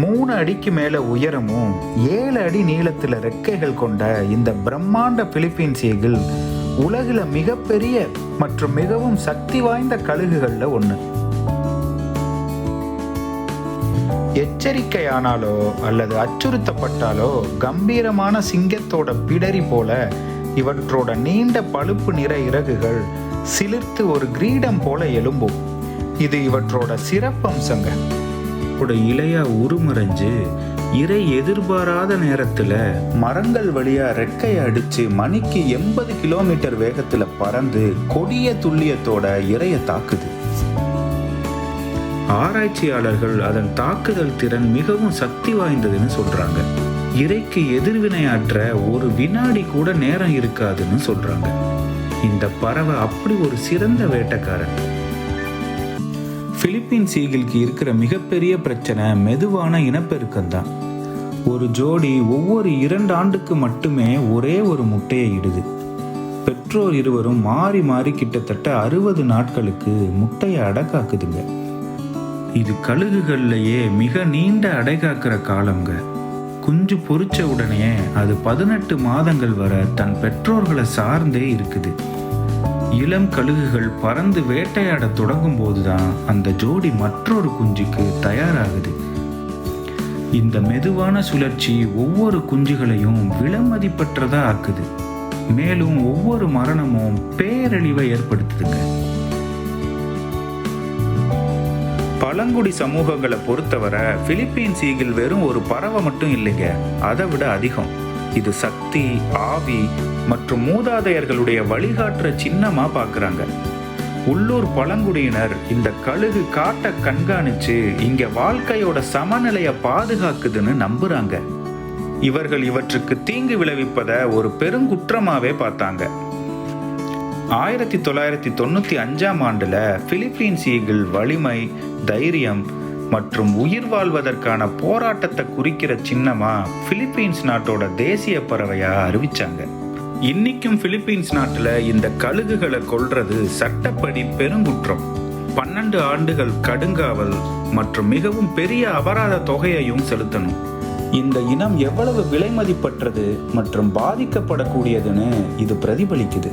மூணு அடிக்கு மேல உயரமும் ஏழு அடி நீளத்துல ரெக்கைகள் கொண்ட இந்த பிரம்மாண்ட பிலிப்பீன்ஸ் ஈகிள் உலகில மிகப்பெரிய மற்றும் மிகவும் சக்தி வாய்ந்த கழுகுகள்ல ஒன்று எச்சரிக்கையானாலோ அல்லது அச்சுறுத்தப்பட்டாலோ கம்பீரமான சிங்கத்தோட பிடரி போல இவற்றோட நீண்ட பழுப்பு நிற இறகுகள் சிலிர்த்து ஒரு கிரீடம் போல எழும்பும். இது இவற்றோட சிறப்பம்சங்க. ஒரு இலையா உருமறைஞ்சு இறை எதிர்பாராத நேரத்துல மரங்கள் வழியா ரெக்கையை அடிச்சு மணிக்கு எண்பது கிலோமீட்டர் வேகத்துல பறந்து கொடிய துல்லியத்தோட இறைய தாக்குது. ஆராய்ச்சியாளர்கள் அதன் தாக்குதல் திறன் மிகவும் சக்தி வாய்ந்ததுன்னு சொல்றாங்க. இறைக்கு எதிர்வினையாற்ற ஒரு வினாடி கூட நேரம் இருக்காதுன்னு சொல்றாங்க. இந்த பறவை அப்படி ஒரு சிறந்த வேட்டைக்காரன். பிலிப்பீன் ஈகிளுக்கு இருக்கிற மிகப்பெரிய பிரச்சனை மெதுவான இனப்பெருக்கம் தான் ஒரு ஜோடி ஒவ்வொரு இரண்டு ஆண்டுக்கு மட்டுமே ஒரே ஒரு முட்டையை இடுது. பெற்றோர் இருவரும் மாறி மாறி கிட்டத்தட்ட அறுபது நாட்களுக்கு முட்டையை அடைக்காக்குதுங்க. இது கழுகுகள்லயே மிக நீண்ட அடைகாக்கிற காலங்க குஞ்சு பொறிச்ச உடனே அது பதினெட்டு மாதங்கள் வரை தன் பெற்றோர்களை சார்ந்தே இருக்குது. இளம் கழுகுகள் பறந்து வேட்டையாட தொடங்கும் போதுதான் அந்த ஜோடி மற்றொரு குஞ்சுக்கு தயாராகுது. இந்த மெதுவான சுழற்சி ஒவ்வொரு குஞ்சுகளையும் விலமதிப்பற்றதா ஆக்குது. மேலும் ஒவ்வொரு மரணமும் பேரழிவை ஏற்படுத்துதுங்க. பழங்குடி சமூகங்களை பொறுத்தவரை பிலிப்பீன்ஸ் ஈகிள் வெறும் ஒரு பறவை மட்டும் இல்லைங்க. அதை விட அதிகம். இது சக்தி ஆவி மற்றும் மூதாதையர்களுடைய வழிகாட்டுற சின்னமா பாக்குறாங்க. உள்ளூர் பழங்குடியினர் இந்த கழுகு காட்டை கண்காணிச்சு இங்க வாழ்க்கையோட சமநிலையை பாதுகாக்குதுன்னு நம்புறாங்க. இவர்கள் இவற்றுக்கு தீங்கு விளைவிப்பதை ஒரு பெருங்குற்றமாவே பார்த்தாங்க. ஆயிரத்தி தொள்ளாயிரத்தி தொண்ணூத்தி அஞ்சாம் ஆண்டுல பிலிப்பீன்ஸ் ஈகிள் வலிமை தைரியம் மற்றும் உயிர் வாழ்வதற்கான போராட்டத்தை குறிக்கிற சின்னமா பிலிப்பீன்ஸ் நாட்டோட தேசிய பறவையா அறிவிச்சாங்க. இன்னைக்கும் பிலிப்பீன்ஸ் நாட்டுல இந்த கழுகுகளை கொல்றது சட்டப்படி பெருங்குற்றம். பன்னெண்டு ஆண்டுகள் கடுங்காவல் மற்றும் மிகவும் பெரிய அபராத தொகையையும் செலுத்தணும். இந்த இனம் எவ்வளவு விலைமதிப்பற்றது மற்றும் பாதிக்கப்படக்கூடியதுன்னு இது பிரதிபலிக்குது.